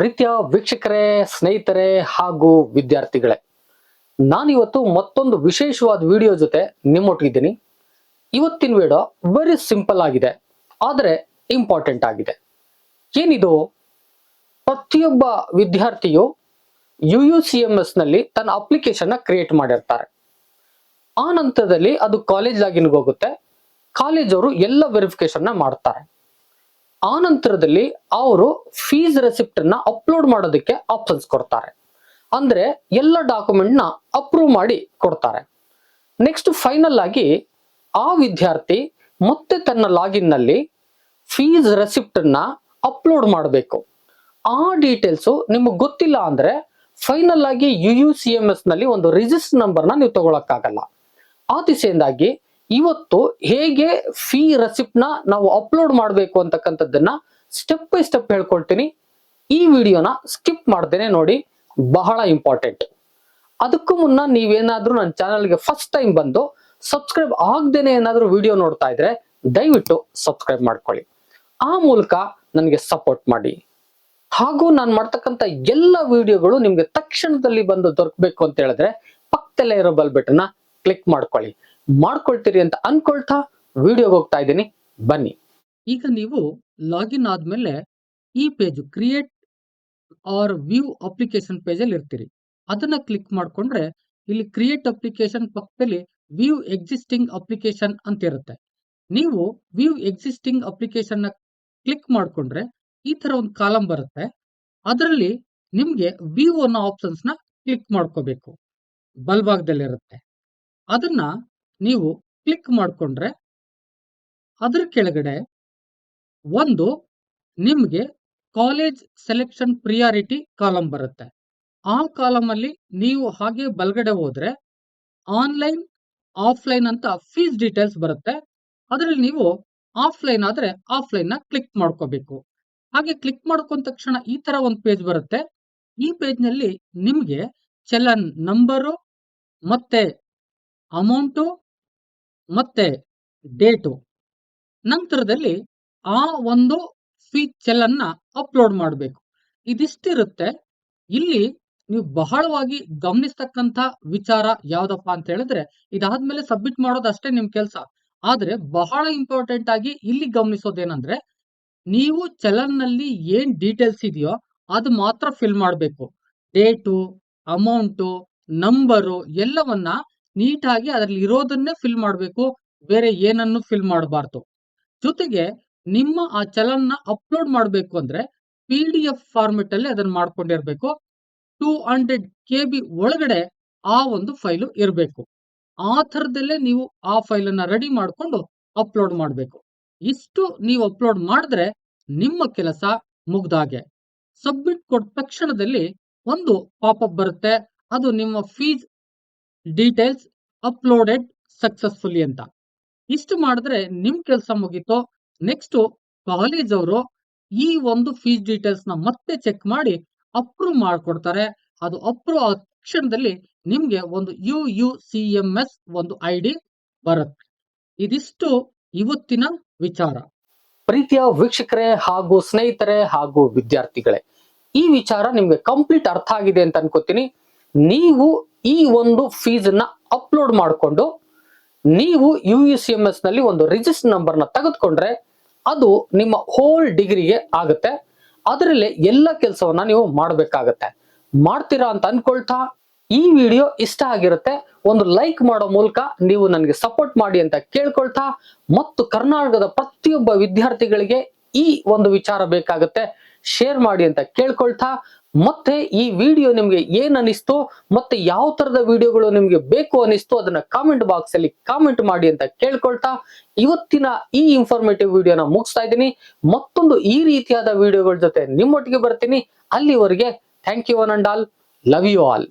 ಪ್ರೀತಿಯ ವೀಕ್ಷಕರೇ, ಸ್ನೇಹಿತರೆ ಹಾಗೂ ವಿದ್ಯಾರ್ಥಿಗಳೇ, ನಾನಿವತ್ತು ಮತ್ತೊಂದು ವಿಶೇಷವಾದ ವಿಡಿಯೋ ಜೊತೆ ನಿಮ್ಮೊಟ್ಟಿಗಿದ್ದೀನಿ. ಇವತ್ತಿನ ವಿಡಿಯೋ ವೆರಿ ಸಿಂಪಲ್ ಆಗಿದೆ, ಆದರೆ ಇಂಪಾರ್ಟೆಂಟ್ ಆಗಿದೆ. ಏನಿದು? ಪ್ರತಿಯೊಬ್ಬ ವಿದ್ಯಾರ್ಥಿಯು ಯು ಯು ಸಿ ಎಂ ಎಸ್ನಲ್ಲಿ ತನ್ನ ಅಪ್ಲಿಕೇಶನ್ ಕ್ರಿಯೇಟ್ ಮಾಡಿರ್ತಾರೆ. ಆ ನಂತರದಲ್ಲಿ ಅದು ಕಾಲೇಜ್ ಲಾಗಿನ್ಗೆ ಹೋಗುತ್ತೆ. ಕಾಲೇಜ್ ಅವರು ಎಲ್ಲ ವೆರಿಫಿಕೇಶನ್ ಮಾಡ್ತಾರೆ. ಆ ನಂತರದಲ್ಲಿ ಅವರು ಫೀಸ್ ರೆಸಿಪ್ಟ್ ಅನ್ನ ಅಪ್ಲೋಡ್ ಮಾಡೋದಕ್ಕೆ ಆಪ್ಷನ್ಸ್ ಕೊಡ್ತಾರೆ. ಅಂದ್ರೆ ಎಲ್ಲ ಡಾಕ್ಯುಮೆಂಟ್ನ ಅಪ್ರೂವ್ ಮಾಡಿ ಕೊಡ್ತಾರೆ. ನೆಕ್ಸ್ಟ್ ಫೈನಲ್ ಆಗಿ ಆ ವಿದ್ಯಾರ್ಥಿ ಮತ್ತೆ ತನ್ನ ಲಾಗಿನ್ನಲ್ಲಿ ಫೀಸ್ ರೆಸಿಪ್ಟ್ ಅನ್ನ ಅಪ್ಲೋಡ್ ಮಾಡಬೇಕು. ಆ ಡೀಟೇಲ್ಸ್ ನಿಮಗೆ ಗೊತ್ತಿಲ್ಲ ಅಂದ್ರೆ ಫೈನಲ್ ಆಗಿ ಯು ಯು ಸಿ ಎಂ ಎಸ್ನಲ್ಲಿ ಒಂದು ರಿಜಿಸ್ಟರ್ ನಂಬರ್ನ ನೀವು ತಗೊಳಕ್ಕಾಗಲ್ಲ. ಆ ದಿಸೆಯಿಂದಾಗಿ ಇವತ್ತು ಹೇಗೆ ಫೀ ರೆಸಿಪ್ಟ್ನ ನಾವು ಅಪ್ಲೋಡ್ ಮಾಡಬೇಕು ಅಂತಕ್ಕಂಥದ್ದನ್ನ ಸ್ಟೆಪ್ ಬೈ ಸ್ಟೆಪ್ ಹೇಳ್ಕೊಳ್ತೀನಿ. ಈ ವಿಡಿಯೋನ ಸ್ಕಿಪ್ ಮಾಡ್ದೇನೆ ನೋಡಿ, ಬಹಳ ಇಂಪಾರ್ಟೆಂಟ್ ಅದಕ್ಕೂ ಮುನ್ನ ನೀವೇನಾದ್ರೂ ನನ್ನ ಚಾನಲ್ಗೆ ಫಸ್ಟ್ ಟೈಮ್ ಬಂದು ಸಬ್ಸ್ಕ್ರೈಬ್ ಆಗ್ದೇನೆ ಏನಾದ್ರೂ ವಿಡಿಯೋ ನೋಡ್ತಾ ಇದ್ರೆ ದಯವಿಟ್ಟು ಸಬ್ಸ್ಕ್ರೈಬ್ ಮಾಡ್ಕೊಳ್ಳಿ. ಆ ಮೂಲಕ ನನಗೆ ಸಪೋರ್ಟ್ ಮಾಡಿ. ಹಾಗೂ ನಾನು ಮಾಡ್ತಕ್ಕಂಥ ಎಲ್ಲ ವಿಡಿಯೋಗಳು ನಿಮ್ಗೆ ತಕ್ಷಣದಲ್ಲಿ ಬಂದು ದೊರಕಬೇಕು ಅಂತ ಹೇಳಿದ್ರೆ ಪಕ್ಕದಲ್ಲೇ ಇರೋ ಬಲ್ ಕ್ಲಿಕ್ ಮಾಡ್ಕೊಳ್ಳಿ. ಮಾಡ್ಕೊಳ್ತೀರಿ ಅಂತ ಅನ್ಕೊಳ್ತಾ ವಿಡಿಯೋಗೆ ಹೋಗ್ತಾ ಇದ್ದೀನಿ. ಬನ್ನಿ. ಈಗ ನೀವು ಲಾಗಿನ್ ಆದ್ಮೇಲೆ ಈ page create or view application ಪೇಜಲ್ಲಿ ಇರ್ತೀರಿ. ಅದನ್ನ ಕ್ಲಿಕ್ ಮಾಡ್ಕೊಂಡ್ರೆ ಇಲ್ಲಿ ಕ್ರಿಯೇಟ್ ಅಪ್ಲಿಕೇಶನ್ ಪಕ್ಕದಲ್ಲಿ ವ್ಯೂ ಎಕ್ಸಿಸ್ಟಿಂಗ್ ಅಪ್ಲಿಕೇಶನ್ ಅಂತ ಇರುತ್ತೆ. ನೀವು ವ್ಯೂ ಎಕ್ಸಿಸ್ಟಿಂಗ್ ಅಪ್ಲಿಕೇಶನ್ ಕ್ಲಿಕ್ ಮಾಡ್ಕೊಂಡ್ರೆ ಈ ತರ ಒಂದು ಕಾಲಂ ಬರುತ್ತೆ. ಅದರಲ್ಲಿ ನಿಮ್ಗೆ ವ್ಯೂ ಅನ್ನೋ ಆಪ್ಷನ್ಸ್ನ ಕ್ಲಿಕ್ ಮಾಡ್ಕೋಬೇಕು. ಬಲ್ಭಾಗದಲ್ಲಿರುತ್ತೆ ಅದನ್ನ ನೀವು ಕ್ಲಿಕ್ ಮಾಡ್ಕೊಂಡ್ರೆ ಅದರ ಕೆಳಗಡೆ ಒಂದು ನಿಮಗೆ ಕಾಲೇಜ್ ಸೆಲೆಕ್ಷನ್ ಪ್ರಿಯಾರಿಟಿ ಕಾಲಮ್ ಬರುತ್ತೆ. ಆ ಕಾಲಮ್ ಅಲ್ಲಿ ನೀವು ಹಾಗೆ ಬಲಗಡೆ ಹೋದ್ರೆ ಆನ್ಲೈನ್ ಆಫ್ಲೈನ್ ಅಂತ ಫೀಸ್ ಡೀಟೇಲ್ಸ್ ಬರುತ್ತೆ. ಅದರಲ್ಲಿ ನೀವು ಆಫ್ಲೈನ್ ಆದ್ರೆ ಆಫ್ಲೈನ್ನ ಕ್ಲಿಕ್ ಮಾಡ್ಕೋಬೇಕು. ಹಾಗೆ ಕ್ಲಿಕ್ ಮಾಡ್ಕೊಂಡ ತಕ್ಷಣ ಈ ತರ ಒಂದು ಪೇಜ್ ಬರುತ್ತೆ. ಈ ಪೇಜ್ನಲ್ಲಿ ನಿಮ್ಗೆ ಚಲನ್ ನಂಬರು ಮತ್ತೆ ಅಮೌಂಟು ಮತ್ತೆ ಡೇಟು. ನಂತರದಲ್ಲಿ ಆ ಒಂದು ಫೀಚರ್ ಅನ್ನ ಅಪ್ಲೋಡ್ ಮಾಡಬೇಕು. ಇದಿಷ್ಟಿರುತ್ತೆ. ಇಲ್ಲಿ ನೀವು ಬಹಳವಾಗಿ ಗಮನಿಸ್ತಕ್ಕಂಥ ವಿಚಾರ ಯಾವ್ದಪ್ಪ ಅಂತ ಹೇಳಿದ್ರೆ, ಇದಾದ್ಮೇಲೆ ಸಬ್ಮಿಟ್ ಮಾಡೋದು ಅಷ್ಟೇ ನಿಮ್ ಕೆಲಸ. ಆದ್ರೆ ಬಹಳ ಇಂಪಾರ್ಟೆಂಟ್ ಆಗಿ ಇಲ್ಲಿ ಗಮನಿಸೋದೇನಂದ್ರೆ, ನೀವು ಚಲನ್ನಲ್ಲಿ ಏನ್ ಡೀಟೇಲ್ಸ್ ಇದೆಯೋ ಅದು ಮಾತ್ರ ಫಿಲ್ ಮಾಡಬೇಕು. ಡೇಟು ಅಮೌಂಟು ನಂಬರು ಎಲ್ಲವನ್ನ ನೀಟಾಗಿ ಅದರಲ್ಲಿ ಇರೋದನ್ನೇ ಫಿಲ್ ಮಾಡಬೇಕು, ಬೇರೆ ಏನನ್ನು ಫಿಲ್ ಮಾಡಬಾರ್ದು. ಜೊತೆಗೆ ನಿಮ್ಮ ಆ ಚಲನ್ನ ಅಪ್ಲೋಡ್ ಮಾಡಬೇಕು ಅಂದ್ರೆ ಪಿ ಡಿ ಎಫ್ ಫಾರ್ಮೆಟ್ ಅಲ್ಲಿ ಅದನ್ನ ಮಾಡ್ಕೊಂಡಿರ್ಬೇಕು. ಟೂ ಹಂಡ್ರೆಡ್ ಕೆ ಬಿ ಒಳಗಡೆ ಆ ಒಂದು ಫೈಲು ಇರಬೇಕು. ಆ ಥರದಲ್ಲೇ ನೀವು ಆ ಫೈಲನ್ನ ರೆಡಿ ಮಾಡಿಕೊಂಡು ಅಪ್ಲೋಡ್ ಮಾಡಬೇಕು. ಇಷ್ಟು ನೀವು ಅಪ್ಲೋಡ್ ಮಾಡಿದ್ರೆ ನಿಮ್ಮ ಕೆಲಸ ಮುಗ್ದಾಗೆ. ಸಬ್ಮಿಟ್ ಕೊಟ್ಟ ತಕ್ಷಣದಲ್ಲಿ ಒಂದು ಪಾಪಪ್ ಬರುತ್ತೆ. ಅದು ನಿಮ್ಮ ಫೀಸ್ ಡೀಟೇಲ್ಸ್ ಅಪ್ಲೋಡೆಡ್ ಸಕ್ಸಸ್ಫುಲಿ ಅಂತ. ಇಷ್ಟು ಮಾಡಿದ್ರೆ ನಿಮ್ ಕೆಲಸ ಮುಗೀತು. ನೆಕ್ಸ್ಟ್ ಕಾಲೇಜ್ ಅವರು ಈ ಒಂದು ಫೀಸ್ ಡೀಟೇಲ್ಸ್ನ ಮತ್ತೆ ಚೆಕ್ ಮಾಡಿ ಅಪ್ರೂವ್ ಮಾಡಿಕೊಡ್ತಾರೆ. ಅದು ಅಪ್ರೂವ್ ಆದ ಕ್ಷಣದಲ್ಲಿ ನಿಮ್ಗೆ ಒಂದು U U C M S ಒಂದು ಐ ಡಿ ಬರುತ್ತೆ. ಇದಿಷ್ಟು ಇವತ್ತಿನ ವಿಚಾರ. ಪ್ರೀತಿಯ ವೀಕ್ಷಕರೇ ಹಾಗೂ ಸ್ನೇಹಿತರೆ ಹಾಗೂ ವಿದ್ಯಾರ್ಥಿಗಳೇ, ಈ ವಿಚಾರ ನಿಮ್ಗೆ ಕಂಪ್ಲೀಟ್ ಅರ್ಥ ಆಗಿದೆ ಅಂತ ಅನ್ಕೋತೀನಿ. ನೀವು ಈ ಒಂದು ಫೀಸನ್ನ ಅಪ್ಲೋಡ್ ಮಾಡಿಕೊಂಡು ನೀವು ಯು ಯು ಸಿ ಎಂ ಎಸ್ನಲ್ಲಿ ಒಂದು ರಿಜಿಸ್ಟರ್ ನಂಬರ್ನ ತೆಗೆದುಕೊಂಡ್ರೆ ಅದು ನಿಮ್ಮ ಹೋಲ್ ಡಿಗ್ರಿಗೆ ಆಗುತ್ತೆ. ಅದರಲ್ಲೇ ಎಲ್ಲ ಕೆಲಸವನ್ನ ನೀವು ಮಾಡಬೇಕಾಗತ್ತೆ. ಮಾಡ್ತೀರಾ ಅಂತ ಅನ್ಕೊಳ್ತಾ ಈ ವಿಡಿಯೋ ಇಷ್ಟ ಆಗಿರುತ್ತೆ, ಒಂದು ಲೈಕ್ ಮಾಡೋ ಮೂಲಕ ನೀವು ನನಗೆ ಸಪೋರ್ಟ್ ಮಾಡಿ ಅಂತ ಕೇಳ್ಕೊಳ್ತಾ ಮತ್ತು ಕರ್ನಾಟಕದ ಪ್ರತಿಯೊಬ್ಬ ವಿದ್ಯಾರ್ಥಿಗಳಿಗೆ ಈ ಒಂದು ವಿಚಾರ ಬೇಕಾಗುತ್ತೆ ಶೇರ್ ಮಾಡಿ ಅಂತ ಕೇಳ್ಕೊಳ್ತಾ ಮತ್ತೆ ಈ ವಿಡಿಯೋ ನಿಮ್ಗೆ ಏನ್ ಅನಿಸ್ತು, ಮತ್ತೆ ಯಾವ ತರದ ವಿಡಿಯೋಗಳು ನಿಮ್ಗೆ ಬೇಕು ಅನಿಸ್ತು ಅದನ್ನ ಕಾಮೆಂಟ್ ಬಾಕ್ಸ್ ಅಲ್ಲಿ ಕಾಮೆಂಟ್ ಮಾಡಿ ಅಂತ ಕೇಳ್ಕೊಳ್ತಾ ಇವತ್ತಿನ ಈ ಇನ್ಫಾರ್ಮೇಟಿವ್ ವಿಡಿಯೋನ ಮುಗಿಸ್ತಾ ಇದ್ದೀನಿ. ಮತ್ತೊಂದು ಈ ರೀತಿಯಾದ ವಿಡಿಯೋಗಳ ಜೊತೆ ನಿಮ್ಮೊಟ್ಟಿಗೆ ಬರ್ತೀನಿ. ಅಲ್ಲಿವರೆಗೆ thank you one and all love you all